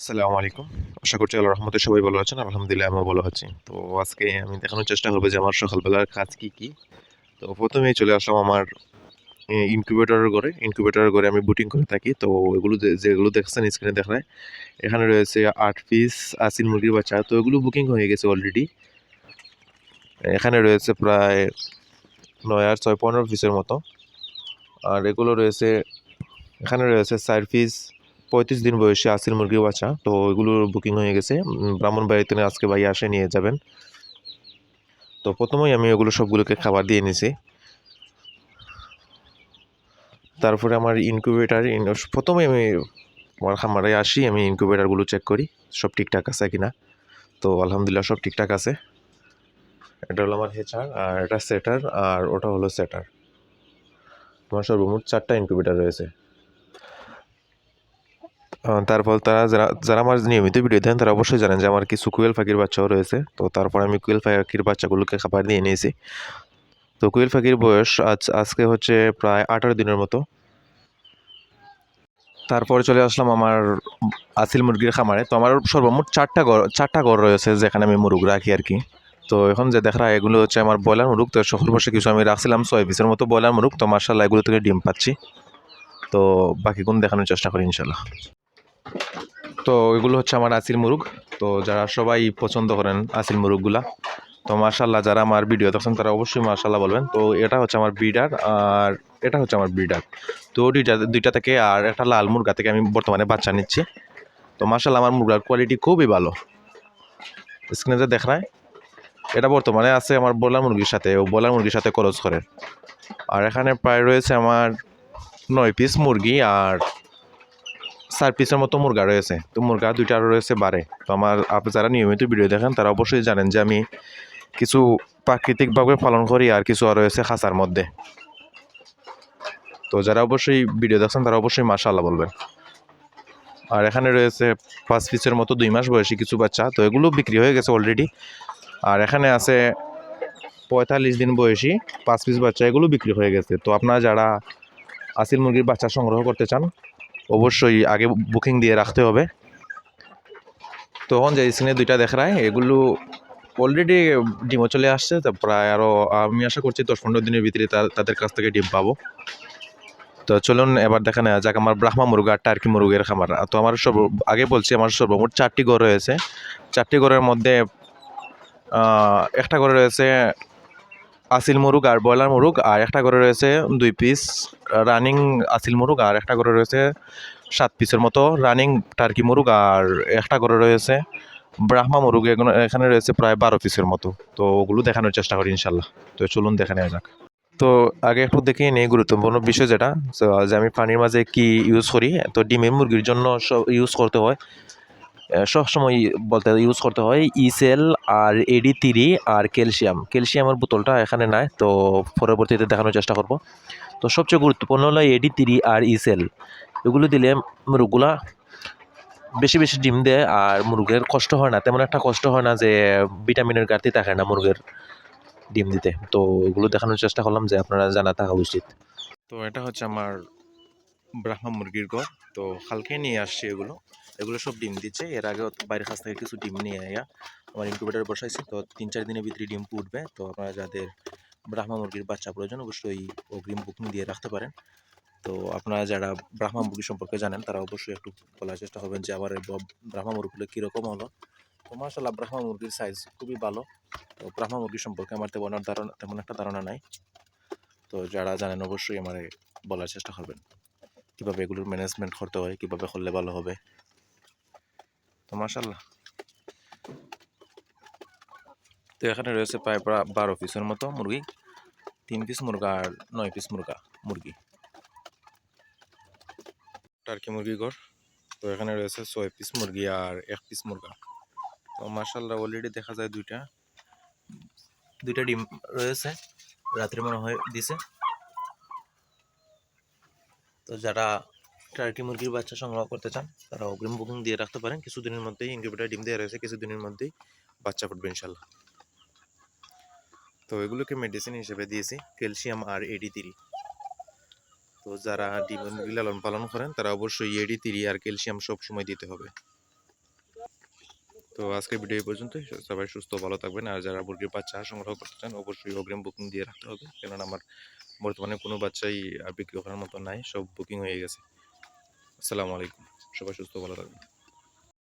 আসসালামু আলাইকুম। আশা করছি আল্লাহ রহমতে সবাই ভালো আছেন। আলহামদুলিল্লাহ আমিও ভালো আছি। তো আজকে আমি দেখানোর চেষ্টা করব যে আমার সকালবেলার কাজ কি কি। তো প্রথমেই চলে আসলাম আমার ইনকিউবেটরের ঘরে। ইনকিউবেটরের ঘরে আমি বুটিং করে থাকি। তো এগুলো যেগুলো দেখছেন স্ক্রিনে দেখায়, এখানে রয়েছে আট পিস আশির মুরগির বাচ্চা। তো এগুলো বুকিং হয়ে গেছে অলরেডি এখানে রয়েছে প্রায় নয় আর ছয় পনেরো পিসের মতো। আর এগুলো রয়েছে, এখানে রয়েছে চার পিস পঁয়ত্রিশ দিন বয়সী আসির মুরগির বাচ্চা তো এগুলো বুকিং হয়ে গেছে। ব্রাহ্মণবাড়িতে আজকে ভাই আসে নিয়ে যাবেন। তো প্রথমেই আমি ওগুলো সবগুলোকে খাবার দিয়ে নিছি। তারপরে আমার ইনকিউবেটার প্রথমে আমি আমার খামারে আসি, আমি ইনকিউবেটারগুলো চেক করি, সব ঠিকঠাক আছে কিনা। তো আলহামদুলিল্লাহ সব ঠিকঠাক আছে। এটা হলো আমার হেচার আর এটা সেটার আর ওটা হলো সেটার আমার সর্বমোট চারটা ইনকিউবেটার রয়েছে। তারপর তারা যারা যারা আমার নিয়মিত ভিডিও দেন তারা অবশ্যই জানেন যে আমার কিছু কুয়েল পাখির বাচ্চাও রয়েছে। তো তারপর আমি কুয়েল পাখির বাচ্চাগুলোকে খাবার দিয়ে নিয়েছি। তো কুয়েল পাখির বয়স আজ, আজকে হচ্ছে প্রায় আঠারো দিনের মতো। তারপরে চলে আসলাম আমার আসিল মুরগির খামারে। তো আমার সর্বমোট চারটা ঘর চারটা ঘর রয়েছে যেখানে আমি মুরগ রাখি আর কি। তো এখন যে দেখা এগুলো হচ্ছে আমার ব্রয়লার মুরগ। তো শহর বসে কিছু আমি রাখছিলাম, ছয় পিসের মতো ব্রয়লার মুরগ। তো মার্শাল্লাহ এগুলো থেকে ডিম পাচ্ছি। তো বাকি কোন দেখানোর চেষ্টা করি ইনশাল্লাহ তো এগুলো হচ্ছে আমার আসিল মুরুগ। তো যারা সবাই পছন্দ করেন আসিল মুরগগুলা, তো মার্শাল্লাহ যারা আমার ভিডিও দেখছেন তারা অবশ্যই মার্শাল্লাহ বলবেন। তো এটা হচ্ছে আমার ব্রিডার আর এটা হচ্ছে আমার ব্রিডার। তো দুইটা দুইটা থেকে আর একটা লাল মুরগা থেকে আমি বর্তমানে বাচ্চা নিচ্ছি। তো মার্শাল্লাহ আমার মুরগার কোয়ালিটি খুবই ভালো। স্ক্রিনে যে দেখায়, এটা বর্তমানে আছে আমার বলার মুরগির সাথে, ও বলার মুরগির সাথে খরচ করে। আর এখানে প্রায় রয়েছে আমার নয় পিস মুরগি আর চার পিসের মতো মুরগা রয়েছে। তো মুরগা দুইটা আরও রয়েছে বারে। তো আমার আপনি যারা নিয়মিত ভিডিও দেখেন, তারা অবশ্যই জানেন যে আমি কিছু প্রাকৃতিকভাবে পালন করি আর কিছু আর রয়েছে খাঁচার মধ্যে। তো যারা অবশ্যই ভিডিও দেখছেন, তারা অবশ্যই মাশাআল্লাহ বলবেন। আর এখানে রয়েছে পাঁচ পিসের মতো দুই মাস বয়সী কিছু বাচ্চা, তো এগুলো বিক্রি হয়ে গেছে অলরেডি আর এখানে আছে পঁয়তাল্লিশ দিন বয়সী পাঁচ পিস বাচ্চা, এগুলো বিক্রি হয়ে গেছে। তো আপনারা যারা আসিল মুরগির বাচ্চা সংগ্রহ করতে চান অবশ্যই আগে বুকিং দিয়ে রাখতে হবে। তখন যে স্ক্রিনে দুইটা দেখায় এগুলো অলরেডি ডিমও চলে আসছে, তো প্রায় আরও আমি আশা করছি দশ পনেরো দিনের ভিতরে তাদের কাছ থেকে ডিম পাবো। তো চলুন এবার দেখা যাক, আমার ব্রাহ্মা মুরগা আর টার্কি মুরগের খামার। তো আমার সর্ব আগে বলছি আমার সর্বমোট চারটি ঘর রয়েছে। চারটি ঘরের মধ্যে একটা ঘরে রয়েছে আসিল মুরগ আর ব্রয়লার মুরগ আর একটা করে রয়েছে দুই পিস রানিং আসিল মুরগ আর একটা করে রয়েছে সাত পিসের মতো। রানিং টার্কি মুরগ আর একটা করে রয়েছে ব্রাহ্মা মুরগ এখানে রয়েছে প্রায় বারো পিসের মতো। তো ওগুলো দেখানোর চেষ্টা করি ইনশাল্লাহ তো চলুন দেখে নেওয়া যাক। তো আগে একটু দেখে নিই গুরুত্বপূর্ণ বিষয় যেটা। যে আমি পানির মাঝে কি ইউজ করি? তো ডিমের মুরগির জন্য সব ইউজ করতে হয়। সবসময় বলতে ইউজ করতে হয় ইসেল আর এডি তিরি আর ক্যালসিয়াম ক্যালসিয়ামের বোতলটা এখানে নাই, তো পরবর্তীতে দেখানোর চেষ্টা করব। তো সবচেয়ে গুরুত্বপূর্ণ হলো এডি তিরি আর ইসেল এগুলো দিলে মুরগগুলা বেশি বেশি ডিম দেয় আর মুরগের কষ্ট হয় না। তেমন একটা কষ্ট হয় না যে ভিটামিনের ঘাটতি থাকে না মুরগের ডিম দিতে। তো এগুলো দেখানোর চেষ্টা করলাম যে আপনারা জানা থাকা উচিত। তো এটা হচ্ছে আমার ব্রাহ্মা মুরগির ঘর তো কালকে নিয়ে আসছি এগুলো। এগুলো সব ডিম দিচ্ছে। এর আগে বাইরের কাছ থেকে কিছু ডিম নিয়ে আয়া আমার ইনকিউবেটারে বসাইছি। তো তিন চার দিনের ভিতরে ডিম ফুটবে তো আপনারা যাদের ব্রাহ্মা মুরগির বাচ্চা প্রয়োজন, অবশ্যই অগ্রিম বুকিং দিয়ে রাখতে পারেন। তো আপনারা যারা ব্রাহ্মা মুরগি সম্পর্কে জানেন, তারা অবশ্যই একটু বলার চেষ্টা করবেন যে এই ব্রাহ্মা মুরগিগুলো কীরকম হলো। তো মাসাল্লাহ ব্রাহ্মা মুরগির সাইজ খুবই ভালো। তো ব্রাহ্মা মুরগি সম্পর্কে আমার তেমন ধারণা তেমন একটা ধারণা নাই। তো যারা জানেন, অবশ্যই আমার বলার চেষ্টা করবেন। কীভাবে এগুলোর ম্যানেজমেন্ট করতে হয়, কীভাবে করলে ভালো হবে। তো মাসাল্লাহ তো এখানে রয়েছে প্রায় প্রা- বারো পিসের মতো মুরগি, তিন পিস মুরগা আর নয় পিস মুরগা, মুরগি। টার্কি মুরগি ঘর। তো এখানে রয়েছে ছয় পিস মুরগি আর এক পিস মুরগা। তো মার্শাল্লাহ অলরেডি দেখা যায় দুইটা। দুইটা ডিম রয়েছে, রাত্রে মনে হয় দিছে। তো যারা টার্কি মুরগির বাচ্চা সংগ্রহ করতে চান তারা অগ্রিম বুকিং দিয়ে রাখতে পারেন। কিছুদিনের মধ্যেই ইনকিউবেটার ডিম দেওয়া রয়েছে কিছুদিনের মধ্যেই বাচ্চা ফুটবে ইনশাল্লাহ। তো এগুলোকে মেডিসিন হিসেবে দিয়েছি ক্যালসিয়াম আর এডি তিরি তো যারা ডিম মুরগি লালন পালন করেন তারা অবশ্যই এডি তিরি আর ক্যালসিয়াম সব সময় দিতে হবে। তো আজকে ভিডিও পর্যন্ত সবাই সুস্থ, ভালো থাকবেন। আর যারা মুরগির বাচ্চা সংগ্রহ করতে চান, অবশ্যই অগ্রিম বুকিং দিয়ে রাখতে হবে। কেননা আমার বর্তমানে কোনো বাচ্চাই আর বিক্রি করার মতো নাই, সব বুকিং হয়ে গেছে। আসসালামু আলাইকুম। সবাই সুস্থ, ভালো থাকবেন।